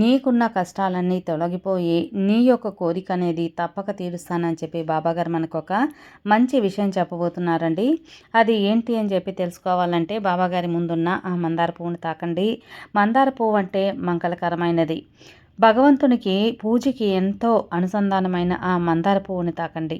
నీకున్న కష్టాలన్నీ తొలగిపోయి నీ యొక్క కోరిక అనేది తప్పక తీరుస్తానని చెప్పి బాబాగారు మనకు ఒక మంచి విషయం చెప్పబోతున్నారండి. అది ఏంటి అని చెప్పి తెలుసుకోవాలంటే బాబాగారి ముందున్న ఆ మందార పువ్వును తాకండి. మందార పువ్వు అంటే మంగళకరమైనది. భగవంతునికి పూజకి ఎంతో అనుసంధానమైన ఆ మందార పువ్వుని తాకండి.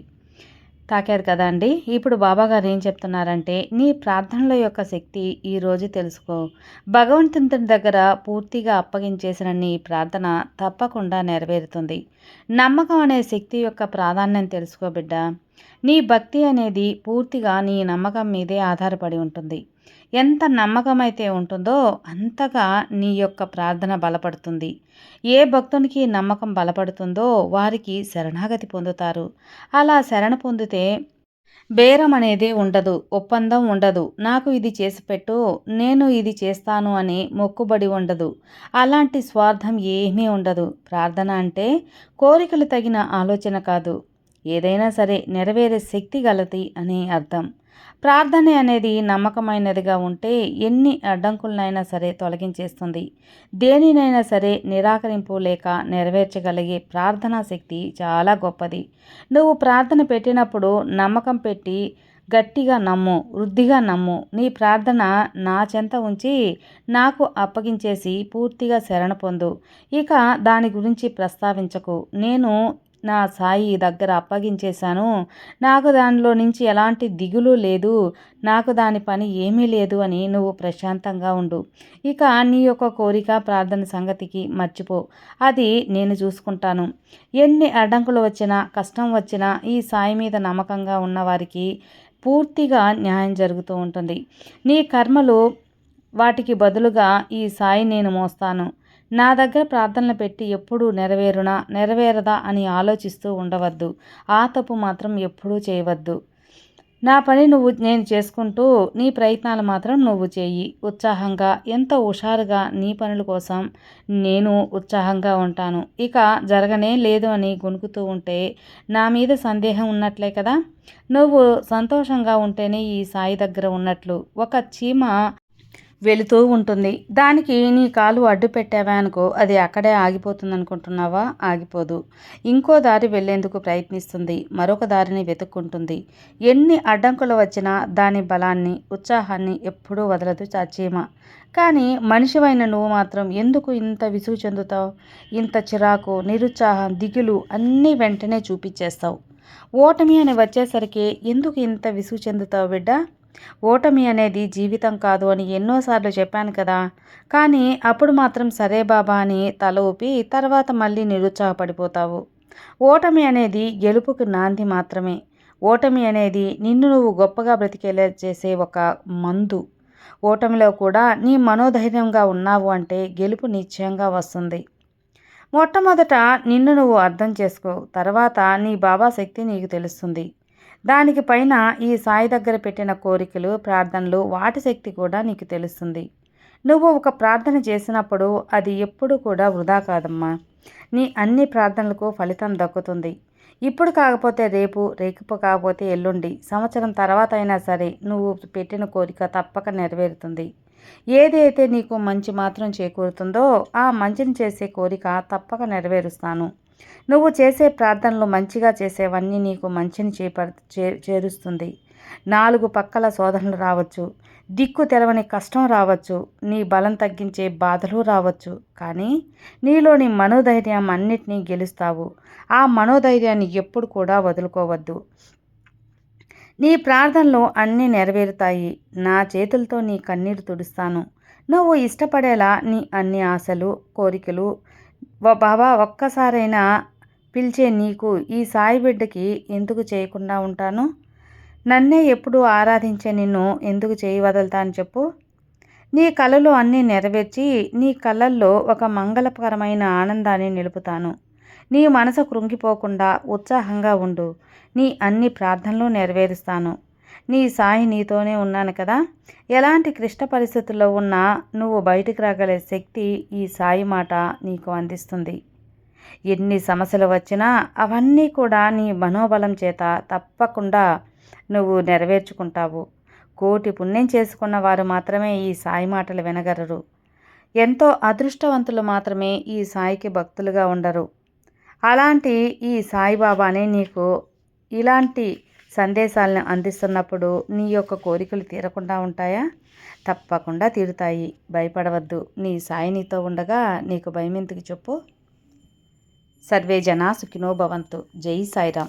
తాకారు కదా అండి? ఇప్పుడు బాబాగారు ఏం చెప్తున్నారంటే నీ ప్రార్థనల యొక్క శక్తి ఈరోజు తెలుసుకో. భగవంతుని దగ్గర పూర్తిగా అప్పగించేసిన నీ ప్రార్థన తప్పకుండా నెరవేరుతుంది. నమ్మకం అనే శక్తి యొక్క ప్రాధాన్యం తెలుసుకో బిడ్డ. నీ భక్తి అనేది పూర్తిగా నీ నమ్మకం మీదే ఆధారపడి ఉంటుంది. ఎంత నమ్మకమైతే ఉంటుందో అంతగా నీ యొక్క ప్రార్థన బలపడుతుంది. ఏ భక్తునికి నమ్మకం బలపడుతుందో వారికి శరణాగతి పొందుతారు. అలా శరణ పొందితే బేరం అనేది ఉండదు ఒప్పందం ఉండదు. నాకు ఇది చేసి పెట్టు నేను ఇది చేస్తాను అని మొక్కుబడి ఉండదు. అలాంటి స్వార్థం ఏమీ ఉండదు. ప్రార్థన అంటే కోరికలు తగిన ఆలోచన కాదు. ఏదైనా సరే నెరవేరే శక్తి గలది అని అర్థం. ప్రార్థన అనేది నమ్మకమైనదిగా ఉంటే ఎన్ని అడ్డంకులనైనా సరే తొలగించేస్తుంది. దేనినైనా సరే నిరాకరింపు లేక నెరవేర్చగలిగే ప్రార్థనా శక్తి చాలా గొప్పది. నువ్వు ప్రార్థన పెట్టినప్పుడు నమ్మకం పెట్టి గట్టిగా నమ్ము వృద్ధిగా నమ్ము. నీ ప్రార్థన నా చెంత ఉంచి నాకు అప్పగించేసి పూర్తిగా శరణ పొందు. ఇక దాని గురించి ప్రస్తావించకు. నేను నా సాయి దగ్గర అప్పగించేశాను. నాకు దానిలో నుంచి ఎలాంటి దిగులు లేదు. నాకు దాని పని ఏమీ లేదు అని నువ్వు ప్రశాంతంగా ఉండు. ఇక నీ యొక్క కోరిక ప్రార్థన సంగతికి మర్చిపో. అది నేను చూసుకుంటాను. ఎన్ని అడ్డంకులు వచ్చినా కష్టం వచ్చినా ఈ సాయి మీద నమ్మకంగా ఉన్నవారికి పూర్తిగా న్యాయం జరుగుతూ ఉంటుంది. నీ కర్మలు వాటికి బదులుగా ఈ సాయి నేను మోస్తాను. నా దగ్గర ప్రార్థనలు పెట్టి ఎప్పుడూ నెరవేరునా నెరవేరదా అని ఆలోచిస్తూ ఉండవద్దు. ఆ తప్పు మాత్రం ఎప్పుడూ చేయవద్దు. నా పని నువ్వు నేను చేసుకుంటూ నీ ప్రయత్నాలు మాత్రం నువ్వు చేయి. ఉత్సాహంగా ఎంత హుషారుగా నీ పనుల కోసం నేను ఉత్సాహంగా ఉంటాను. ఇక జరగనే లేదు అని గొనుకుతూ ఉంటే నా మీద సందేహం ఉన్నట్లే కదా? నువ్వు సంతోషంగా ఉంటేనే ఈ సాయి దగ్గర ఉన్నట్లు. ఒక చీమ వెళుతూ ఉంటుంది. దానికి నీ కాలు అడ్డు పెట్టావా అనుకో అది అక్కడే ఆగిపోతుంది అనుకుంటున్నావా ఆగిపోదు. ఇంకో దారి వెళ్ళేందుకు ప్రయత్నిస్తుంది. మరొక దారిని వెతుక్కుంటుంది. ఎన్ని అడ్డంకులు వచ్చినా దాని బలాన్ని ఉత్సాహాన్ని ఎప్పుడూ వదలదు చాచీమ. కానీ మనిషివైన నువ్వు మాత్రం ఎందుకు ఇంత విసుగు చెందుతావు? ఇంత చిరాకు నిరుత్సాహం దిగులు అన్నీ వెంటనే చూపించేస్తావు. ఓటమి అని వచ్చేసరికి ఎందుకు ఇంత విసుగు చెందుతావు బిడ్డ? ఓటమి అనేది జీవితం కాదు అని ఎన్నోసార్లు చెప్పాను కదా. కానీ అప్పుడు మాత్రం సరే బాబా అని తల ఊపి తర్వాత మళ్ళీ నిరుత్సాహపడిపోతావు. ఓటమి అనేది గెలుపుకు నాంది మాత్రమే. ఓటమి అనేది నిన్ను నువ్వు గొప్పగా బ్రతికేలా చేసే ఒక మందు. ఓటమిలో కూడా నీ మనోధైర్యంగా ఉన్నావు అంటే గెలుపు నిశ్చయంగా వస్తుంది. మొట్టమొదట నిన్ను నువ్వు అర్థం చేసుకో. తర్వాత నీ బాబా శక్తి నీకు తెలుస్తుంది. దానికి పైన ఈ సాయి దగ్గర పెట్టిన కోరికలు ప్రార్థనలు వాటి శక్తి కూడా నీకు తెలుస్తుంది. నువ్వు ఒక ప్రార్థన చేసినప్పుడు అది ఎప్పుడు కూడా వృధా కాదమ్మా. నీ అన్ని ప్రార్థనలకు ఫలితం దక్కుతుంది. ఇప్పుడు కాకపోతే రేపు రేపు కాకపోతే ఎల్లుండి సంవత్సరం తర్వాత అయినా సరే నువ్వు పెట్టిన కోరిక తప్పక నెరవేరుతుంది. ఏదైతే నీకు మంచి మాత్రం చేకూరుతుందో ఆ మంచిని చేసే కోరిక తప్పక నెరవేరుస్తాను. నువ్వు చేసే ప్రార్థనలు మంచిగా చేసేవన్నీ నీకు మంచిని చేప చేరుస్తుంది. నాలుగు పక్కల శోధనలు రావచ్చు. దిక్కు తెలవని కష్టం రావచ్చు. నీ బలం తగ్గించే బాధలు రావచ్చు. కానీ నీలోని మనోధైర్యం అన్నిటినీ గెలుస్తావు. ఆ మనోధైర్యాన్ని ఎప్పుడు కూడా వదులుకోవద్దు. నీ ప్రార్థనలు అన్నీ నెరవేరుతాయి. నా చేతులతో నీ కన్నీరు తుడుస్తాను. నువ్వు ఇష్టపడేలా నీ అన్ని ఆశలు కోరికలు బాబా ఒక్కసారైనా పిలిచే నీకు ఈ సాయి బిడ్డకి ఎందుకు చేయకుండా ఉంటాను? నన్నే ఎప్పుడు ఆరాధించే నిన్ను ఎందుకు చేయి అని చెప్పు. నీ కళలు అన్నీ నెరవేర్చి నీ కళ్ళల్లో ఒక మంగళకరమైన ఆనందాన్ని నిలుపుతాను. నీ మనసు కృంగిపోకుండా ఉత్సాహంగా ఉండు. నీ అన్ని ప్రార్థనలు నెరవేరుస్తాను. నీ సాయి నీతోనే ఉన్నాను కదా. ఎలాంటి క్లిష్ట పరిస్థితుల్లో ఉన్నా నువ్వు బయటికి రాగలే శక్తి ఈ సాయి మాట నీకు అందిస్తుంది. ఎన్ని సమస్యలు వచ్చినా అవన్నీ కూడా నీ మనోబలం చేత తప్పకుండా నువ్వు నెరవేర్చుకుంటావు. కోటి పుణ్యం చేసుకున్న వారు మాత్రమే ఈ సాయి మాటలు వినగలరు. ఎంతో అదృష్టవంతులు మాత్రమే ఈ సాయికి భక్తులుగా ఉండరు. అలాంటి ఈ సాయిబాబానే నీకు ఇలాంటి సందేశాలను అందిస్తున్నప్పుడు నీ యొక్క కోరికలు తీరకుండా ఉంటాయా? తప్పకుండా తీరుతాయి. భయపడవద్దు. నీ సాయి నీతో ఉండగా నీకు భయం ఎందుకు చెప్పు? సర్వే జనా సుఖినో భవంతు. జై సాయిరామ్.